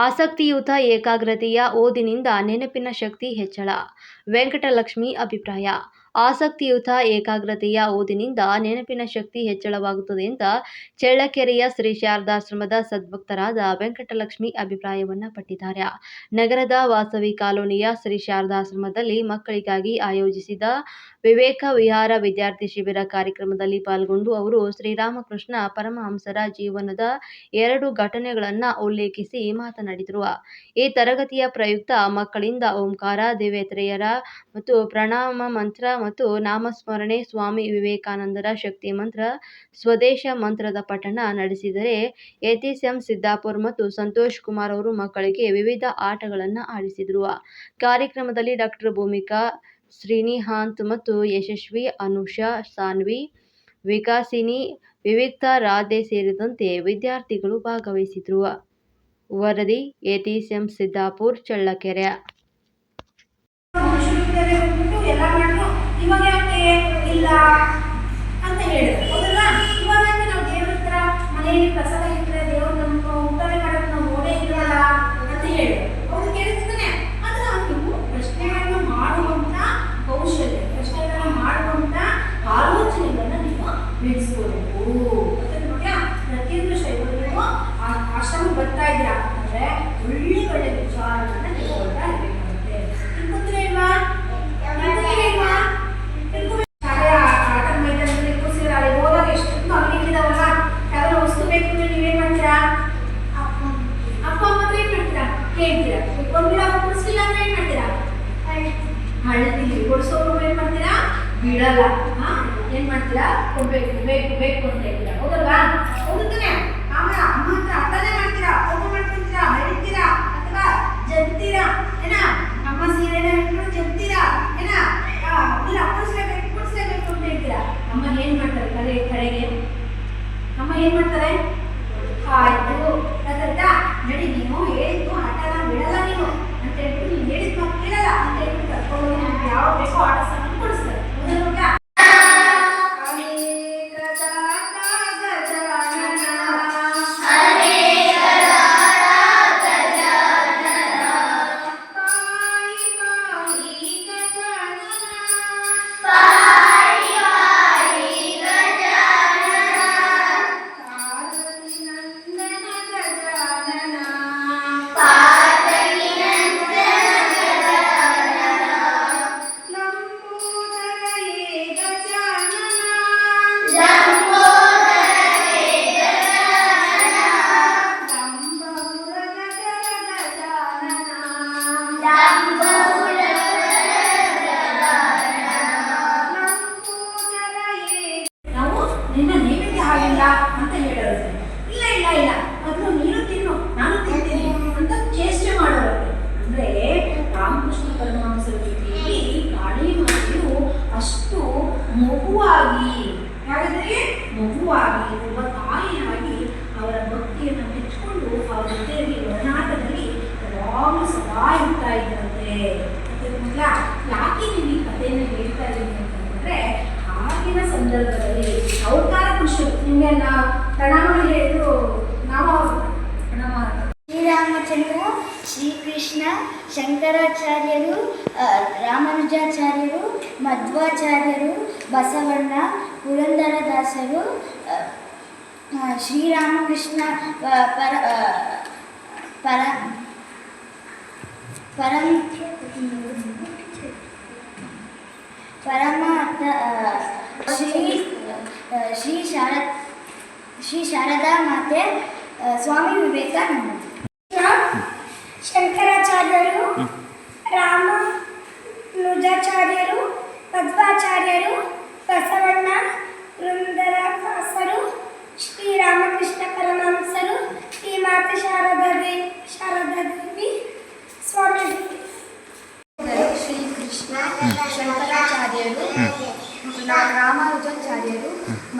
ಆಸಕ್ತಿಯುತ ಏಕಾಗ್ರತೆಯ ಓದಿನಿಂದ ನೆನಪಿನ ಶಕ್ತಿ ಹೆಚ್ಚಳ. ವೆಂಕಟಲಕ್ಷ್ಮಿ ಅಭಿಪ್ರಾಯ, ಆಸಕ್ತಿಯುತ ಏಕಾಗ್ರತೆಯ ಓದಿನಿಂದ ನೆನಪಿನ ಶಕ್ತಿ ಹೆಚ್ಚಳವಾಗುತ್ತದೆ ಎಂದ ಚಳ್ಳಕೆರೆಯ ಶ್ರೀ ಶಾರದಾಶ್ರಮದ ಸದ್ಭಕ್ತರಾದ ವೆಂಕಟಲಕ್ಷ್ಮಿ ಅಭಿಪ್ರಾಯವನ್ನು ಪಟ್ಟಿದ್ದಾರೆ. ನಗರದ ವಾಸವಿ ಕಾಲೋನಿಯ ಶ್ರೀ ಶಾರದಾಶ್ರಮದಲ್ಲಿ ಮಕ್ಕಳಿಗಾಗಿ ಆಯೋಜಿಸಿದ ವಿವೇಕ ವಿಹಾರ ವಿದ್ಯಾರ್ಥಿ ಶಿಬಿರ ಕಾರ್ಯಕ್ರಮದಲ್ಲಿ ಪಾಲ್ಗೊಂಡು ಅವರು ಶ್ರೀರಾಮಕೃಷ್ಣ ಪರಮಹಂಸರ ಜೀವನದ ಎರಡು ಘಟನೆಗಳನ್ನು ಉಲ್ಲೇಖಿಸಿ ಮಾತನಾಡಿದರು. ಈ ತರಗತಿಯ ಪ್ರಯುಕ್ತ ಮಕ್ಕಳಿಂದ ಓಂಕಾರ ದೇವೇತ್ರೇಯರ ಮತ್ತು ಪ್ರಣಾಮ ಮಂತ್ರ ಮತ್ತು ನಾಮಸ್ಮರಣೆ ಸ್ವಾಮಿ ವಿವೇಕಾನಂದರ ಶಕ್ತಿ ಮಂತ್ರ, ಸ್ವದೇಶ ಮಂತ್ರದ ಪಠಣ ನಡೆಸಿದರೆ ಯತೀಶ್ ಎಂ ಸಿದ್ದಾಪುರ್ ಮತ್ತು ಸಂತೋಷ್ ಕುಮಾರ್ ಅವರು ಮಕ್ಕಳಿಗೆ ವಿವಿಧ ಆಟಗಳನ್ನು ಆಡಿಸಿದರು. ಕಾರ್ಯಕ್ರಮದಲ್ಲಿ ಡಾಕ್ಟರ್ ಭೂಮಿಕಾ ಶ್ರೀನಿಹಾಂತ್ ಮತ್ತು ಯಶಸ್ವಿ ಅನುಷಾ ಸಾನ್ವಿ, ವಿಕಾಸಿನಿ, ವಿವಿಕ್ತಾ ರಾಧೆ ಸೇರಿದಂತೆ ವಿದ್ಯಾರ್ಥಿಗಳು ಭಾಗವಹಿಸಿದ್ರು. ವರದಿ ಎಟಿಸಿಎಂ ಸಿದ್ದಾಪುರ್, ಚಳ್ಳಕೆರೆ. ಹಳ್ತೀವಿ ಕೊಡಿಸೋರು ಏನು ಮಾಡ್ತೀರಾ? ಬಿಡಲ್ಲ. ಹಾ, ಏನ್ ಮಾಡ್ತೀರಾ? ಕೊಡ್ಬೇಕು, ಬೇಕು ಬೇಕು ಅಂತ ಹೇಳ್ತೀರಾ. ಹೌದಲ್ವಾ? ಹೌದು ತಾನೆ. ಆಮೇಲೆ ಅಮ್ಮ ಹತ್ರ ಅರ್ಥನೇ ಮಾಡ್ತೀರಾ? ಕೋಪ ಮಾಡ್ಕೊಂತೀರಾ ಹೇಳ್ತೀರಾ ಅಥವಾ ಜಗ್ತೀರಾ? ಏನ? ಅಮ್ಮ ಸೀರೆನ ಹಿಡ್ಕೊಂಡು ಜಗ್ತೀರಾ? ಏನ? ಇಲ್ಲ ಕೊಡಿಸ್ಲೇಬೇಕು ಕೊಡಿಸ್ಲೇಬೇಕು ಅಂತ ಹೇಳ್ತೀರಾ? ಅಮ್ಮ ಏನ್ ಮಾಡ್ತಾರೆ? ಕಡೆ ಕಡೆಗೆ ಅಮ್ಮ ಏನ್ ಮಾಡ್ತಾರೆ? ಆಯ್ತು శ్రీరామచంద్ర శ్రీకృష్ణ శంకరాచార్యులు రామానుజాచార్యులు మధ్వాచార్యులు బసవన్న పురంధరదాసులు శ్రీరామకృష్ణ పర పర పరం स्वामी विवेकानंद।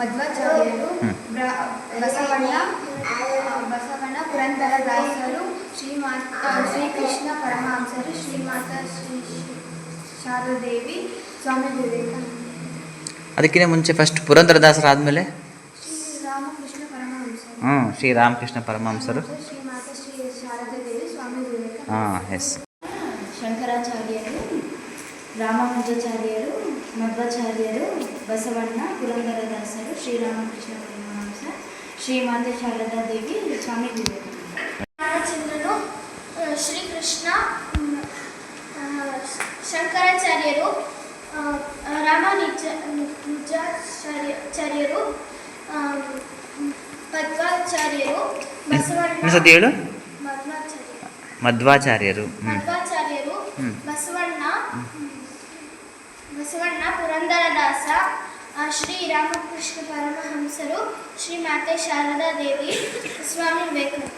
ರಾಮಾನುಜಾಚಾರ್ಯರು ಮಧ್ವಾಚಾರ್ಯರು ಬ್ರ- ಬಸವಣ್ಣ ಆ, ಬಸವಣ್ಣ ಪುರಂದರದಾಸರು ಶ್ರೀಮಾತ ಶ್ರೀಕೃಷ್ಣ ಪರಮಹಂಸರು ಶ್ರೀಮಾತ ಶ್ರೀ ಶಾರದೇವಿ ಸ್ವಾಮಿ ವಿವೇಕಾನಂದ ಅದಕ್ಕಿಂತ ಮುಂಚೆ ಫಸ್ಟ್ ಪುರಂದರದಾಸರು ಆದಮೇಲೆ ಶ್ರೀ ರಾಮಕೃಷ್ಣ ಪರಮಹಂಸರು ಹ್ಞೂ ಶ್ರೀ ರಾಮಕೃಷ್ಣ ಪರಮಹಂಸರು ಶ್ರೀಮಾತ ಶ್ರೀ ಶಾರದಾ ದೇವಿ ಸ್ವಾಮಿ ಹಾಂ ಎಸ್ ಶಂಕರಾಚಾರ್ಯರು రామానుజాచార్యులు మధ్వాచార్యులు బసవన్న పురంధరదాసులు శ్రీరామకృష్ణ పరమహంస శ్రీమాత శారదాదేవి స్వామి వివేకానందను శ్రీకృష్ణ శంకరాచార్యులు రామానుజాచార్యులు మధ్వాచార్యులు. మధ్వాచార్యులు పురంధరదాస శ్రీ రామకృష్ణ పరమహంసలు శ్రీ మాతే శారదాదేవి స్వామి వివేకానంద.